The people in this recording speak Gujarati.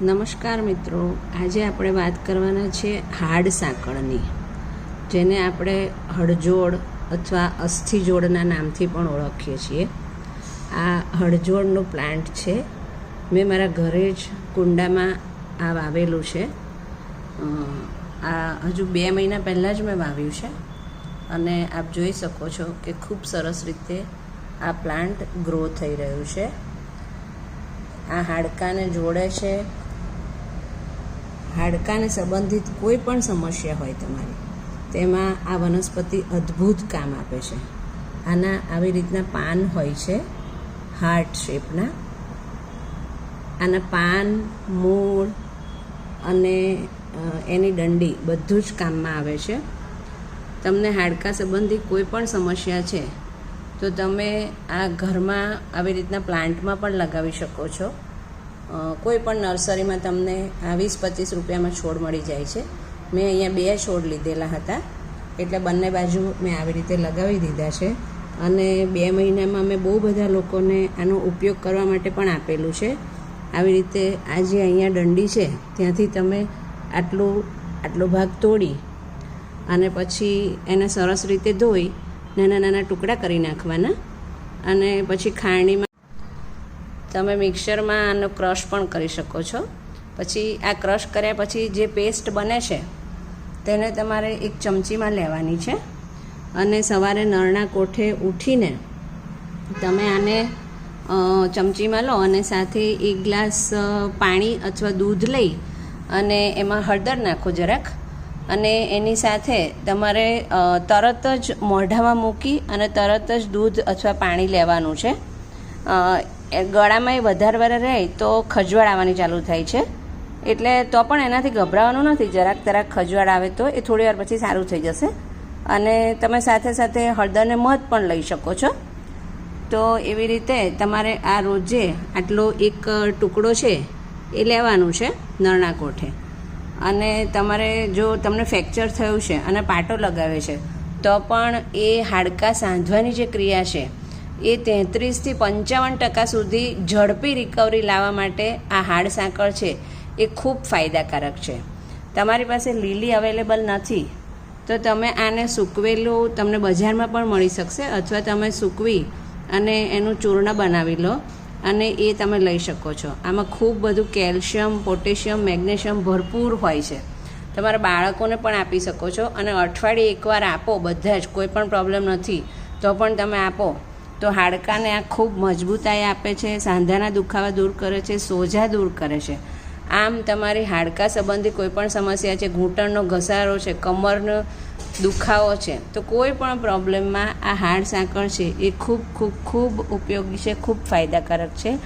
નમસ્કાર મિત્રો. આજે આપણે વાત કરવાના છે હાડ સાંકળની, જેને આપણે હડજોડ અથવા અસ્થિજોડના નામથી પણ ઓળખીએ છીએ. આ હડજોડનું પ્લાન્ટ છે. મેં મારા ઘરે જ કુંડામાં આ વાવેલું છે. આ હજુ બે મહિના પહેલાં જ મેં વાવ્યું છે. અને આપ જોઈ શકો છો કે ખૂબ સરસ રીતે આ પ્લાન્ટ ગ્રો થઈ રહ્યું છે. આ હાડકાને જોડે છે હાડકાને સંબંધિત કોઈ પણ સમસ્યા હોય તમારી, તેમાં આ વનસ્પતિ અદ્ભુત કામ આપે છે. આના આવી રીતના પાન હોય છે, હાર્ટ શેપના. આના પાન, મૂળ અને એની દંડી બધું જ કામમાં આવે છે. તમને હાડકા સંબંધી કોઈ પણ સમસ્યા છે, તો તમે આ ઘરમાં આવી રીતના પ્લાન્ટમાં પણ લગાવી શકો છો. કોઈ પણ નર્સરીમાં તમને આ વીસ પચીસ રૂપિયામાં છોડ મળી જાય છે. મેં અહીંયા બે છોડ લીધેલા હતા. એટલે બંને બાજુ મેં આવી રીતે લગાવી દીધા છે. અને બે મહિનામાં મેં બહુ બધા લોકોને આનો ઉપયોગ કરવા માટે પણ આપેલું છે. આવી રીતે આ જે અહીંયા દંડી છે, ત્યાંથી તમે આટલું, આટલો ભાગ તોડી અને પછી એને સરસ રીતે ધોઈ નાના નાના ટુકડા કરી નાખવાના. અને પછી ખાંડણીમાં તમે મિક્સરમાં આનો ક્રશ પણ કરી શકો છો. પછી આ ક્રશ કર્યા પછી જે પેસ્ટ બને છે, તેને તમારે એક ચમચીમાં લેવાની છે. અને સવારે નળના કોઠે ઉઠીને તમે આને ચમચીમાં લો અને સાથે એક ગ્લાસ પાણી અથવા દૂધ લઈ અને એમાં હળદર નાખો જરાક. અને એની સાથે તમારે તરત જ મોઢામાં મૂકી અને તરત જ દૂધ અથવા પાણી લેવાનું છે. એ ગળામાં એ વધારે વાર રહે તો ખજવાળ આવવાની ચાલુ થાય છે. એટલે તો પણ એનાથી ગભરાવાનું નથી, જરાક જરાક ખજવાળ આવે તો એ થોડી વાર પછી સારું થઈ જશે. અને તમે સાથે સાથે હળદરને મધ પણ લઈ શકો છો. તો એવી રીતે તમારે આ રોજે આટલો એક ટુકડો છે એ લેવાનું છે નરણા કોઠે. અને તમારે જો તમને ફ્રેક્ચર થયું છે અને પાટો લગાવે છે, તો પણ એ હાડકાં સાંધવાની જે ક્રિયા છે એ તેત્રીસથી પંચાવન ટકા સુધી ઝડપી રિકવરી લાવવા માટે આ હાડ સાંકળ છે એ ખૂબ ફાયદાકારક છે. તમારી પાસે લીલી અવેલેબલ નથી, તો તમે આને સૂકવેલું તમને બજારમાં પણ મળી શકશે અથવા તમે સૂકવી અને એનું ચૂર્ણ બનાવી લો અને એ તમે લઈ શકો છો. આમાં ખૂબ બધું કેલ્શિયમ, પોટેશિયમ, મેગ્નેશિયમ ભરપૂર હોય છે. તમારા બાળકોને પણ આપી શકો છો અને અઠવાડિયે એકવાર આપો, બધા જ, કોઈ પણ પ્રોબ્લેમ નથી, તો પણ તમે આપો. તો હાડકાને આ ખૂબ મજબૂતાઈ આપે છે, સાંધાના દુખાવા દૂર કરે છે, સોજા દૂર કરે છે. આમ તમારી હાડકા સંબંધી કોઈપણ સમસ્યા છે, ઘૂંટણનો ઘસારો છે, કમરનો દુખાવો છે, તો કોઈ પણ પ્રોબ્લેમમાં આ હાડ સાંકળ છે એ ખૂબ ખૂબ ખૂબ ઉપયોગી છે, ખૂબ ફાયદાકારક છે.